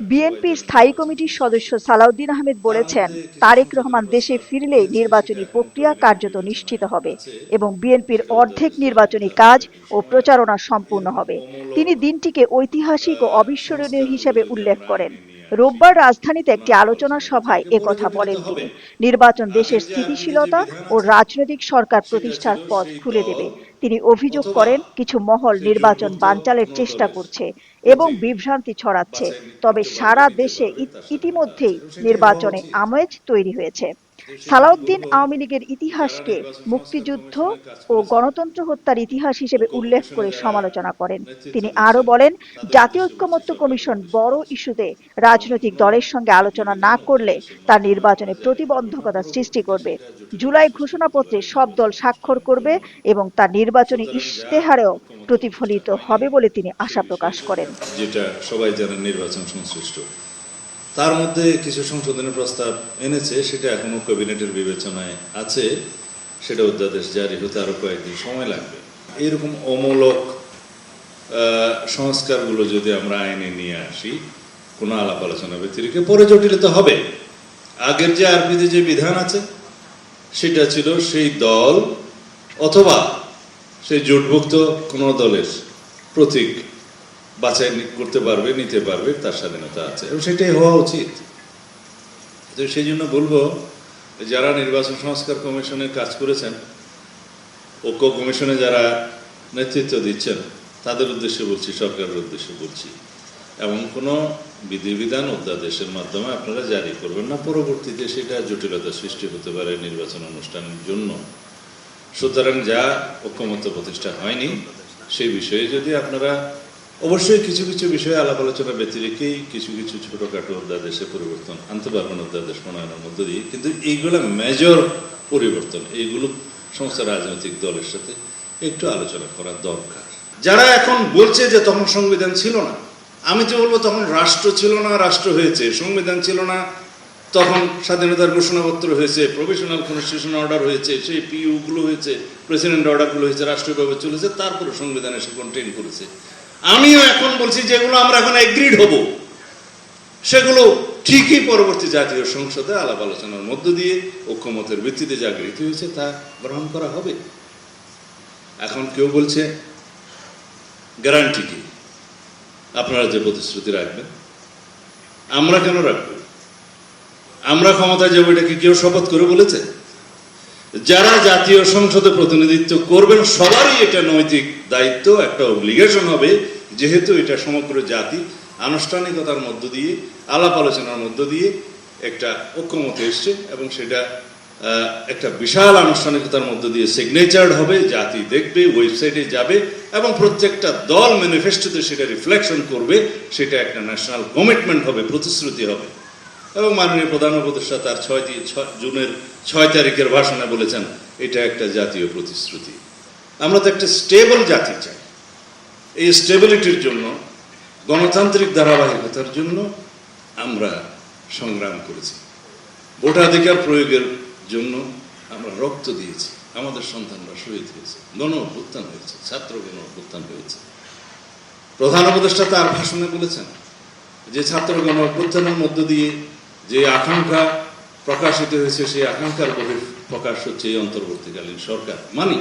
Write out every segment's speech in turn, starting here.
বিএনপির স্থায়ী কমিটির সদস্য সালাউদ্দিন আহমেদ বলেছেন, তারেক রহমান দেশে ফিরলেই নির্বাচনী প্রক্রিয়া কার্যত নিশ্চিত হবে এবং বিএনপির অর্ধেক নির্বাচনী কাজ ও প্রচারণা সম্পূর্ণ হবে। তিনি দিনটিকে ঐতিহাসিক ও অবিস্মরণীয় হিসেবে উল্লেখ করেন। রোববার রাজধানীতে একটি আলোচনা সভায় একথা বলেন তিনি। নির্বাচন দেশের স্থিতিশীলতা ও রাজনৈতিক সরকার প্রতিষ্ঠার পথ খুলে দেবে। তিনি অভিযোগ করেন, কিছু মহল নির্বাচন বানচালের চেষ্টা করছে এবং বিভ্রান্তি ছড়াচ্ছে। তবে সারা দেশে ইতিমধ্যেই নির্বাচনে আমেজ তৈরি হয়েছে। সালাউদ্দিন আওয়ামী লীগের ইতিহাসকে মুক্তিযুদ্ধ ও গণতন্ত্র হত্যার ইতিহাস হিসেবে উল্লেখ করে সমালোচনা করেন। তিনি আরও বলেন, জাতীয় ঐক্যমত্য কমিশন বড় ইস্যুতে রাজনৈতিক দলের সঙ্গে আলোচনা না করলে তার নির্বাচনে প্রতিবন্ধকতা সৃষ্টি করবে। জুলাই ঘোষণাপত্রে সব দল স্বাক্ষর করবে এবং তার নির্বাচনী ইশতেহারেও প্রতিফলিত হবে বলে তিনি আশা প্রকাশ করেন। যেটা সবাই জানেন নির্বাচন সংশ্লিষ্ট। তার মধ্যে কিছু সংশোধনের প্রস্তাব এনেছে, সেটা এখনও ক্যাবিনেটের বিবেচনায় আছে। সেটা অধ্যাদেশ জারি হতে আরও কয়েকদিন সময় লাগবে। এরকম অমূলক সংস্কারগুলো যদি আমরা আইনে নিয়ে আসি, কোনো আলাপ আলোচনা ব্যতিরিকে, পরে জটিলতা হবে। আগের যে আরপিতে যে বিধান আছে, সেটা ছিল সেই দল অথবা সেই জোটভুক্ত কোনো দলের প্রতীক বাছাই করতে পারবে, নিতে পারবে, তার স্বাধীনতা আছে। এবং সেটাই হওয়া উচিত। তো সেই জন্য বলব, যারা নির্বাচন সংস্কার কমিশনে কাজ করেছেন, ঐক্য কমিশনে যারা নেতৃত্ব দিচ্ছেন, তাদের উদ্দেশ্যে বলছি, সরকারের উদ্দেশ্যে বলছি, এমন কোনো বিধিবিধান অধ্যাদেশের মাধ্যমে আপনারা জারি করবেন না। পরবর্তীতে সেটা জটিলতা সৃষ্টি হতে পারে নির্বাচন অনুষ্ঠানের জন্য। সুতরাং যা ঐক্যমত্য প্রতিষ্ঠা হয়নি, সেই বিষয়ে যদি আপনারা অবশ্যই কিছু কিছু বিষয়ে আলাপ আলোচনা ব্যতি রেখেই কিছু কিছু ছোটখাটো অধ্যাদেশে পরিবর্তন আনতে পারবেন অধ্যাদেশ প্রণয়নের মধ্য দিয়ে। কিন্তু এইগুলো মেজর পরিবর্তন, এইগুলো সমস্ত রাজনৈতিক দলের সাথে একটু আলোচনা করা দরকার। যারা এখন বলছে যে তখন সংবিধান ছিল না, আমি তো বলব তখন রাষ্ট্র ছিল না, রাষ্ট্র হয়েছে, সংবিধান ছিল না, তখন স্বাধীনতার ঘোষণাপত্র হয়েছে প্রভিশনাল কনস্টিটিউশন অর্ডার হয়েছে, সেই পিইউ গুলো হয়েছে প্রেসিডেন্ট অর্ডারগুলো হয়েছে রাষ্ট্রীয়ভাবে চলেছে, তারপরে সংবিধান এসে কন্টেইন করেছে। আমিও এখন বলছি যেগুলো আমরা এখন এগ্রিড হব, সেগুলো ঠিকই পরবর্তী জাতীয় সংসদে আলাপ আলোচনার মধ্য দিয়ে ঐক্যমতের ভিত্তিতে যা গৃহীত হয়েছে তা গ্রহণ করা হবে। এখন কেউ বলছে গ্যারান্টি কি? আপনারা যে প্রতিশ্রুতি রাখবেন, আমরা কেন রাখব? আমরা ক্ষমতায় যাব এটা কি কেউ শপথ করে বলেছে? যারা জাতীয় সংসদে প্রতিনিধিত্ব করবেন, সবারই এটা নৈতিক দায়িত্ব, একটা অব্লিগেশন হবে। যেহেতু এটা সমগ্র জাতি আনুষ্ঠানিকতার মধ্য দিয়ে, আলাপ আলোচনার মধ্য দিয়ে একটা ঐক্যমতে এসছে এবং সেটা একটা বিশাল আনুষ্ঠানিকতার মধ্য দিয়ে সিগনেচার হবে, জাতি দেখবে ওয়েবসাইটে যাবে এবং প্রত্যেকটা দল ম্যানিফেস্টোতে সেটা রিফ্লেকশন করবে, সেটা একটা ন্যাশনাল কমিটমেন্ট হবে, প্রতিশ্রুতি হবে। এবং মাননীয় প্রধান উপদেষ্টা তার ছয় জুনের ছয় তারিখের ভাষণে বলেছেন, এটা একটা জাতীয় প্রতিশ্রুতি। আমরা তো একটা স্টেবল জাতি চাই। এই স্টেবিলিটির জন্য, গণতান্ত্রিক ধারাবাহিকতার জন্য আমরা সংগ্রাম করেছি। ভোটাধিকার প্রয়োগের জন্য আমরা রক্ত দিয়েছি। আমাদের সন্তানরা শহীদ হয়েছে, গণ অভ্যুত্থান হয়েছে, ছাত্র গণ অভ্যুত্থান হয়েছে। প্রধান উপদেষ্টা তার ভাষণে বলেছেন যে, ছাত্র গণ অভ্যুত্থানের মধ্য দিয়ে যে আকাঙ্ক্ষা প্রকাশিত হয়েছে সেই আকাঙ্ক্ষার বহির প্রকাশ হচ্ছে এই অন্তর্বর্তীকালীন সরকার। মানি?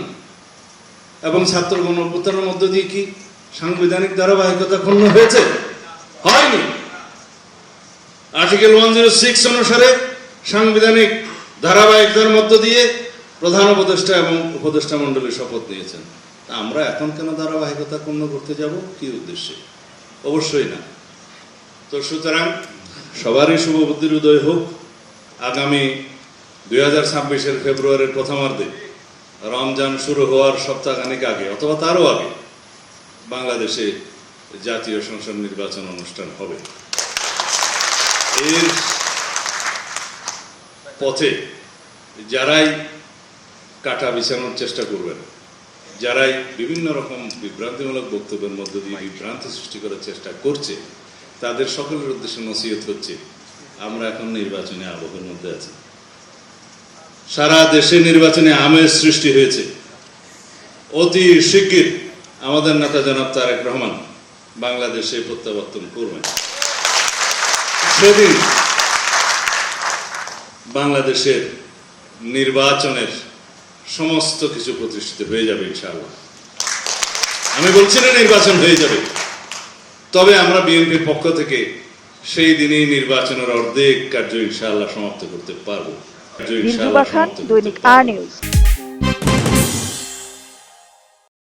এবং ছাত্র গণ মধ্য দিয়ে কি সাংবিধানিক ধারাবাহিকতা ক্ষুণ্ণ হয়েছে? হয়নি। আর্টিকেল ওয়ান জিরো সিক্স অনুসারে সাংবিধানিক ধারাবাহিকতার মধ্য দিয়ে প্রধান উপদেষ্টা এবং উপদেষ্টা মণ্ডলী শপথ নিয়েছেন। আমরা এখন কেন ধারাবাহিকতা ক্ষুণ্ণ করতে যাব? কি উদ্দেশ্যে? অবশ্যই না। তো সুতরাং সবারই শুভ বুদ্ধির উদয় হোক। আগামী দুই হাজার ছাব্বিশের ফেব্রুয়ারির প্রথমার্ধে রমজান শুরু হওয়ার সপ্তাহখানেক আগে, অথবা তারও আগে, বাংলাদেশে জাতীয় সংসদ নির্বাচন অনুষ্ঠান হবে। এর পথে যারাই কাটা বিছানোর চেষ্টা করবেন, যারাই বিভিন্ন রকম বিভ্রান্তিমূলক বক্তব্যের মধ্য দিয়ে বিভ্রান্তি সৃষ্টি করার চেষ্টা করছে তাদের সকলের উদ্দেশ্যে নসিহত হচ্ছে আমরা এখন নির্বাচনে আবহের মধ্যে আছি। সারা দেশে নির্বাচনে আমেজ সৃষ্টি হয়েছে। অতি শিগগির আমাদের নেতা জনাব তারেক রহমান বাংলাদেশে প্রত্যাবর্তন করবেন। সেদিন বাংলাদেশের নির্বাচনের সমস্ত কিছু প্রতিষ্ঠিত হয়ে যাবে ইনশাআল্লাহ। আমি বলছি না নির্বাচন হয়ে যাবে। তবে আমরা বিএনপির পক্ষ থেকে সেই দিনেই নির্বাচনের অর্ধেক কার্য ইনশাআল্লাহ সমাপ্ত করতে পারব। দৈনিক আর নিউজ।